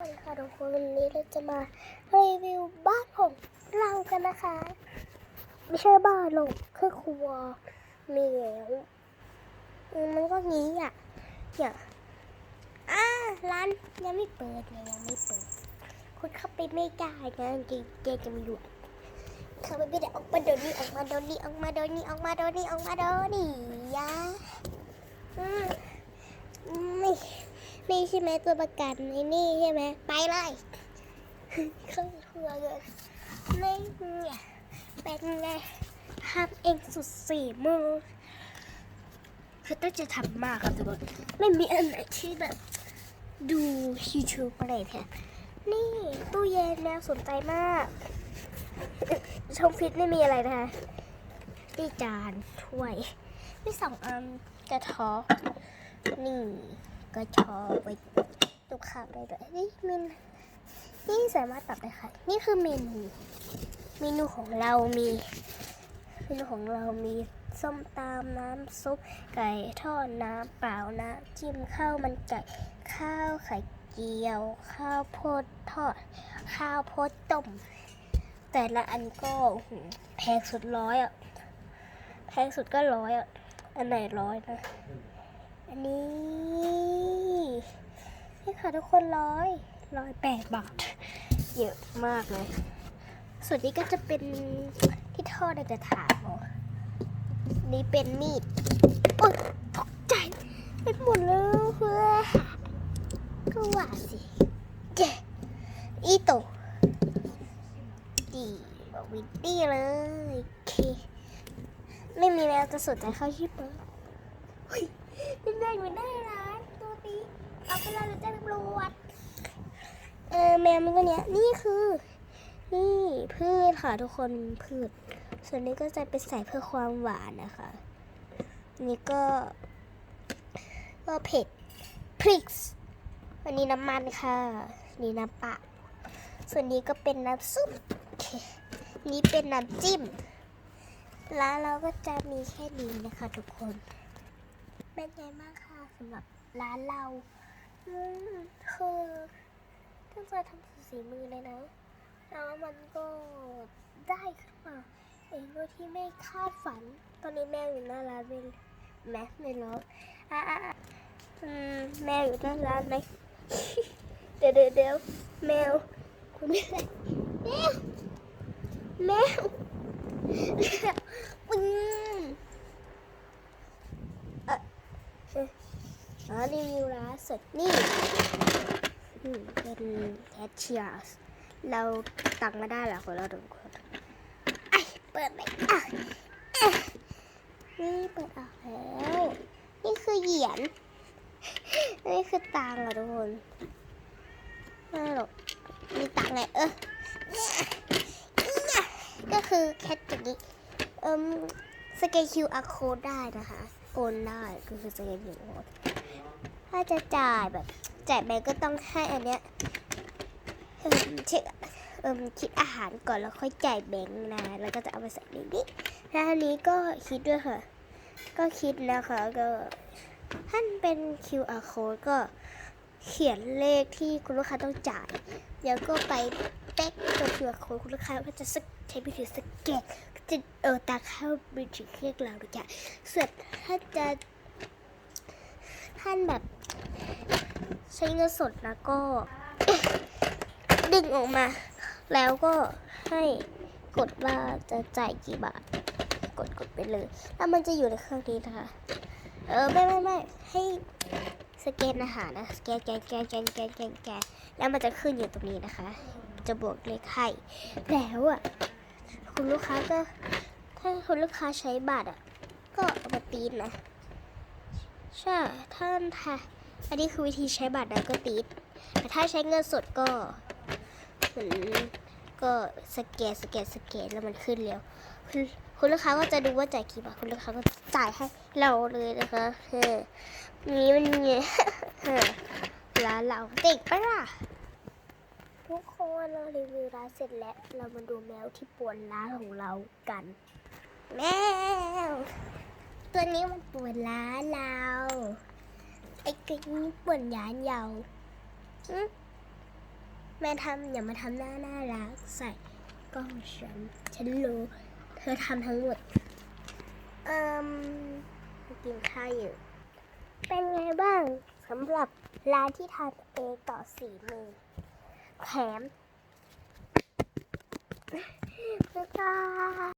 สวัสดีค่ะทุกคนวันนี้เราจะมารีวิวบ้านของเรากันนะคะ ไม่ใช่บ้านหรอกคือครัวมีแล้วมันก็งี้อะเนี่ยอ่าร้านยังไม่เปิดเลยยังไม่เปิดคุณเข้าไปไม่ได้นะเกเกจะมีหลวดเข้าไปไม่ได้ออกมาเดี๋ยวนี้ออกมาเดี๋ยวนี้ออกมาเดี๋ยวนี้ออกมาเดี๋ยวนี้ออกมาเดี๋ยวนี้ยะอืมไม่ นี่ใช่ไหมตัวประกันไอ้นี่ใช่ไหมไปเลยเข้าครัวเลยนี่เนี่ยเป็นไงทำเองสุดสี่มือคือตั้งใจทำมากครับทุกคนไม่มีอันไหนที่แบบดูยูทูบอะไรแทนนี่ตู้เย็นแนวสนใจมาก ช่องฟิตไม่มีอะไรนะคะนี่จานถ้วยนี่สองอันกระเทาะนี่ กระชอไว้ตุกข้าวได้ด้วยนี่เมนนี่สามารถปรับได้ค่ะ นี่คือเมนู เมนูของเรามี เมนูของเรามีส้มตำน้ำซุป ไก่ทอดน้ำเปล่าน้ำจิ้มข้าวมันไก่ข้าวไข่เจียว ข้าวโพดทอด ข้าวโพดต้ม แต่ละอันก็แพงสุดร้อยอะแพงสุดก็ร้อยอะอันไหนร้อยนะ อันนี้นี่ค่ะทุกคนร้อยร้อยแปดบาท เยอะมากเลย ส่วนนี้ก็จะเป็นที่ทอดในกระถางนี่เป็นมีดโอ๊ยตกใจไปหมดเลยเพื่อก็ว่าสิเจอีโตดีบอกวินดี้เลยโอเค ไม่มีแมวจะสนใจเข้าที่เปิด เป็นแมวอยู่หน้าร้านตัวตีเอาไปแล้วจะตำรวจเออแมวมันก็เนี้ยนี่คือ นี่พืชค่ะทุกคนพืช ส่วนนี้ก็จะเป็นใส่เพื่อความหวานนะคะ นี่ก็ ก็เผ็ดพริกอันนี้น้ำมันค่ะ นี่น้ำปลาส่วนนี้ก็เป็นน้ำซุปนี่เป็นน้ำจิ้ม แล้วเราก็จะมีแค่นี้นะคะทุกคน เป็นไงบ้างคะสำหรับร้านเราอืมคือตั้งใจทำสุดสีมือเลยนะ แล้วมันก็ได้ขึ้นมาเองโดยที่ไม่คาดฝัน ตอนนี้แมวอยู่หน้าร้านเป็นแมวไม่ร้องอะอะอะอืมแมวอยู่หน้าร้านไหมเดี๋ยวเดี๋ยวเดี๋ยวแมวคุณแม่แมวแมวแมวอืม อ๋อ รีวิวร้านสดนี่เป็นแคชเชียร์เราตังมาได้แล้วคนเราทุกคนไอยเปิดไหมอะเอ๊ะนี่เปิดออกแล้ว นี่คือเหรียญนี่คือตังค์อะทุกคนไม่หรอกมีตังไงเออก็คือแคชอย่างนี้เอิมสแกนคิวอาโคได้นะคะ โอนได้ก็คือสแกนคิวอาร์โค้ด ถ้าจะจ่ายแบบจ่ายแบงก็ต้องให้อันเนี้ยเช็คเอิมคิดอาหารก่อนแล้วค่อยจ่ายแบงก์นะ แล้วก็จะเอาไปใส่ในนี้แล้วอันนี้ก็คิดด้วยค่ะ ก็คิดนะคะก็ถ้าเป็น QR code ก็เขียนเลขที่คุณลูกค้าต้องจ่าย แล้วก็ไปเป๊กตัว QR code คุณลูกค้าก็จะสใช้วิธีสแกนก็จะเออตาเข้าบัญชีเครื่องเราเลยจ้ะส่วนถ้าจะท่านแบบ ใช้เงินสดนะก็ ดึงออกมา แล้วก็ให้กดว่าจะจ่ายกี่บาท กดกดไปเลย แล้วมันจะอยู่ในเครื่องนี้นะคะ เออไม่ไม่ไม่ให้สแกนอาหารนะสแกนแกนแกนแกนแกนแกนแกนแล้วมันจะขึ้นอยู่ตรงนี้นะคะ จะบวกเลขให้แล้วอะคุณลูกค้าก็ถ้าคุณลูกค้าใช้บัตรอะก็เอามาตีนนะใช่ถ้าถ้า อันนี้คือวิธีใช้บัตรนะก็ติดแต่ถ้าใช้เงินสดก็เหมือนก็สแกนสแกนสแกนแล้วมันขึ้นเร็วคุณคุณลูกค้าก็จะดูว่าจ่ายกี่บาทคุณลูกค้าก็จ่ายให้เราเลยนะคะเออนี้มันเงี้ยเออร้านเราติดปะล่ะทุกคนเรารีวิวร้านเสร็จแล้ว เรามาดูแมวที่ป่วนร้านของเรากัน แมว ตัวนี้มันปวดร้านเรา อ้ตัวนี้ปวดยานยาอืมแม่ทำอย่ามาทำหน้าน่ารักใส่กล้องฉัน ฉันรู้ เธอทำทั้งหมด เอ่มกินข้าวอยู่ เป็นไงบ้างสำหรับร้านที่ทานเองต่อสีมือแถมบ๊ายบาย